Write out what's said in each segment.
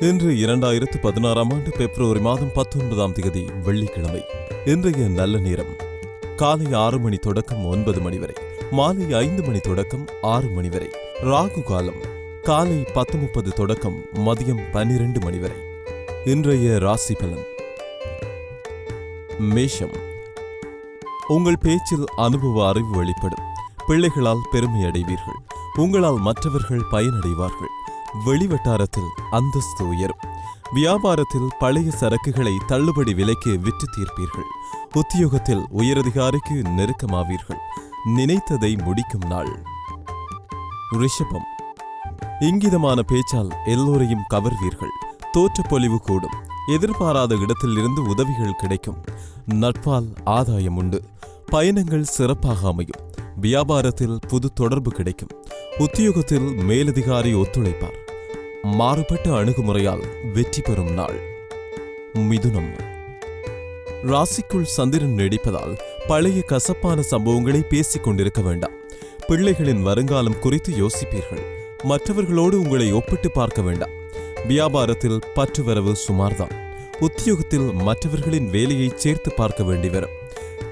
இன்று இரண்டாயிரத்து பதினாறாம் ஆண்டு பிப்ரவரி மாதம் பத்தொன்பதாம் தேதி வெள்ளிக்கிழமை. இன்றைய நல்ல நேரம். காலை ஆறு மணி தொடக்கம் ஒன்பது மணி வரை மாலை ஐந்து மணி தொடக்கம் ஆறு மணி வரை ராகு காலம் காலை பத்து முப்பது தொடக்கம் மதியம் பன்னிரண்டு மணி வரை. இன்றைய ராசி பலன். மேஷம். உங்கள் பேச்சில் அனுபவ அறிவு வெளிப்படும். பிள்ளைகளால் பெருமை அடைவீர்கள். உங்களால் மற்றவர்கள் பயனடைவார்கள். வெளிவட்டாரத்தில் அந்தஸ்து உயரும். வியாபாரத்தில் பழைய சரக்குகளை தள்ளுபடி விலைக்கு விற்று தீர்ப்பீர்கள். உத்தியோகத்தில் உயரதிகாரிக்கு நெருக்கமாவீர்கள். நினைத்ததை முடிக்கும் நாள். ரிஷபம். இங்கிதமான பேச்சால் எல்லோரையும் கவர்வீர்கள். தோற்றப்பொலிவு கூடும். எதிர்பாராத இடத்திலிருந்து உதவிகள் கிடைக்கும். நட்பால் ஆதாயம் உண்டு. பயணங்கள் சிறப்பாக அமையும். வியாபாரத்தில் புது தொடர்பு கிடைக்கும். உத்தியோகத்தில் மேலதிகாரி ஒத்துழைப்பார். மாறுபட்ட அணுகுமுறையால் வெற்றி பெறும் நாள். மிதுனம். ராசிக்குள் சந்திரன் நடிப்பதால் பழைய கசப்பான சம்பவங்களை பேசிக் கொண்டிருக்க வேண்டாம். பிள்ளைகளின் வருங்காலம் குறித்து யோசிப்பீர்கள். மற்றவர்களோடு உங்களை ஒப்பிட்டு பார்க்க வேண்டாம். வியாபாரத்தில் பற்றுவரவு சுமார்தான். உத்தியோகத்தில் மற்றவர்களின் வேலையை சேர்த்து பார்க்க வேண்டி வரும்.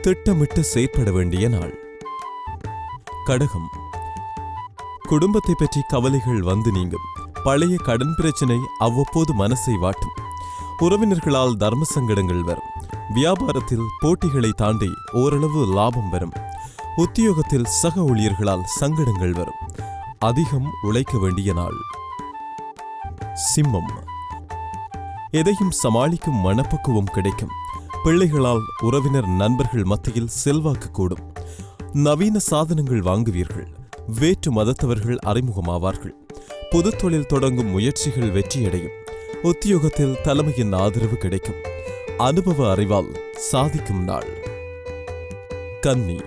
திட்டமிட்டு செயற்பட வேண்டிய நாள். கடகம். குடும்பத்தை பற்றி கவலைகள் வந்து நீங்கும். பழைய கடன் பிரச்சனை அவ்வப்போது மனசை வாட்டும். உறவினர்களால் தர்ம சங்கடங்கள் வரும். வியாபாரத்தில் போட்டிகளை தாண்டி ஓரளவு லாபம் வரும். உத்தியோகத்தில் சக ஊழியர்களால் சங்கடங்கள் வரும். அதிகம் உழைக்க வேண்டிய நாள். சிம்மம். எதையும் சமாளிக்கும் மனப்பக்குவம் கிடைக்கும். பிள்ளைகளால் உறவினர் நண்பர்கள் மத்தியில் செல்வாக்கு கூடும். நவீன சாதனங்கள் வாங்குவீர்கள். வேற்று மதத்தவர்கள் அறிமுகமாவார்கள். பொது தொழில் தொடங்கும் முயற்சிகள் வெற்றியடையும். உத்தியோகத்தில் தலைமையின் ஆதரவு கிடைக்கும். அனுபவ அறிவால் சாதிக்கும் நாள். கன்னி.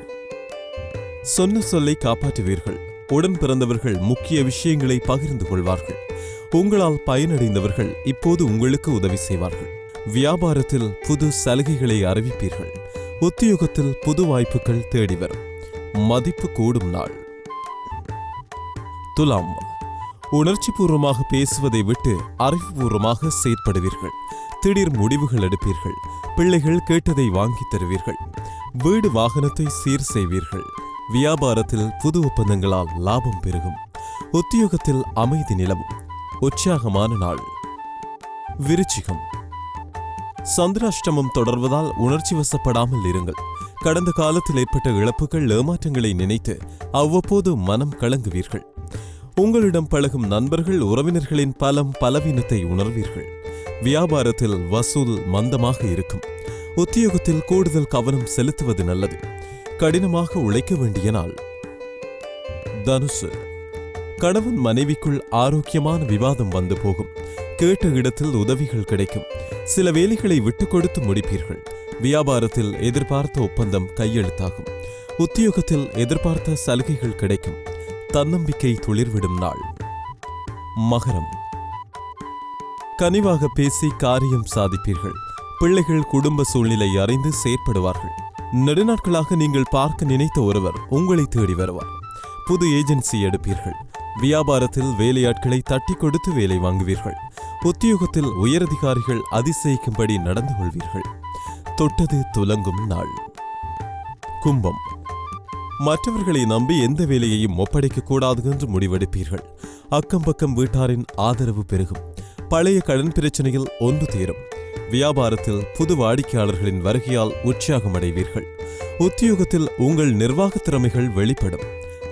சொன்ன சொல்லை காப்பாற்றுவீர்கள். உடன் பிறந்தவர்கள் முக்கிய விஷயங்களை பகிர்ந்து கொள்வார்கள். உங்களால் பயனடைந்தவர்கள் இப்போது உங்களுக்கு உதவி செய்வார்கள். வியாபாரத்தில் புது சலுகைகளை அறிவிப்பீர்கள். உத்தியோகத்தில் புது வாய்ப்புகள் தேடி வரும். மதிப்பு கூடும் நாள். துலாம். உணர்ச்சிபூர்வமாக பேசுவதை விட்டு அறிவுபூர்வமாக செயற்படுவீர்கள். திடீர் முடிவுகள் எடுப்பீர்கள். பிள்ளைகள் கேட்டதை வாங்கித் தருவீர்கள். வீடு வாகனத்தை சீர் செய்வீர்கள். வியாபாரத்தில் புது ஒப்பந்தங்களால் லாபம் பெருகும். உத்தியோகத்தில் அமைதி நிலவும். உற்சாகமான நாள். விருச்சிகம். சந்திராஷ்டமம் தொடர்வதால் உணர்ச்சி வசப்படாமல் இருங்கள். கடந்த காலத்தில் ஏற்பட்ட இழப்புகள் ஏமாற்றங்களை நினைத்து அவ்வப்போது மனம் கலங்குவீர்கள். உங்களிடம் பழகும் நண்பர்கள் உறவினர்களின் பலம் பலவீனத்தை உணர்வீர்கள். வியாபாரத்தில் வசூல் மந்தமாக இருக்கும். உத்தியோகத்தில் கூடுதல் கவனம் செலுத்துவது நல்லது. கடினமாக உழைக்க வேண்டிய நாள். தனுசு. கணவன் மனைவிக்குள் ஆரோக்கியமான விவாதம் வந்து போகும். கேட்ட இடத்தில் உதவிகள் கிடைக்கும். சில வேலைகளை விட்டு கொடுத்து முடிப்பீர்கள். வியாபாரத்தில் எதிர்பார்த்த ஒப்பந்தம் கையெழுத்தாகும். உத்தியோகத்தில் எதிர்பார்த்த சலுகைகள் கிடைக்கும். தன்னம்பிக்கை துளிர்விடும் நாள். மகரம். கனிவாக பேசி காரியம் சாதிப்பீர்கள். பிள்ளைகள் குடும்ப சூழ்நிலை அறிந்து செயற்படுவார்கள். நெடுநாட்களாக நீங்கள் பார்க்க நினைத்த ஒருவர் உங்களை தேடி வருவார். புது ஏஜென்சி எடுப்பீர்கள். வியாபாரத்தில் வேலையாட்களை தட்டி கொடுத்து வேலை வாங்குவீர்கள். உத்தியோகத்தில் உயரதிகாரிகள் அதிசயிக்கும்படி நடந்து கொள்வீர்கள். தொட்டது துலங்கும் நாள். கும்பம். மற்றவர்களை நம்பி எந்த வேலையையும் ஒப்படைக்க கூடாது என்று முடிவெடுப்பீர்கள். அக்கம் பக்கம் வீட்டாரின் ஆதரவு பெருகும். பழைய கடன் பிரச்சனையில் ஒன்று தீரும். வியாபாரத்தில் புது வாடிக்கையாளர்களின் வருகையால் உற்சாகம் அடைவீர்கள் உத்தியோகத்தில் உங்கள் நிர்வாக திறமைகள் வெளிப்படும்.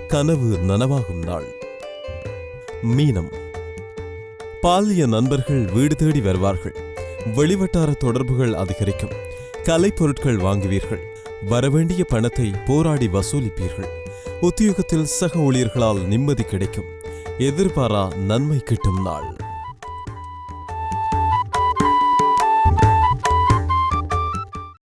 கனவு நனவாகும் நாள். மீனம். பாலிய நண்பர்கள் வீடு தேடி வருவார்கள். வெளிவட்டார தொடர்புகள் அதிகரிக்கும். கலைப்பொருட்கள் வாங்குவீர்கள். வரவேண்டிய பணத்தை போராடி வசூலிப்பீர்கள். உத்தியோகத்தில் சக ஊழியர்களால் நிம்மதி கிடைக்கும். எதிர்பாரா நன்மை கிட்டும் நாள்.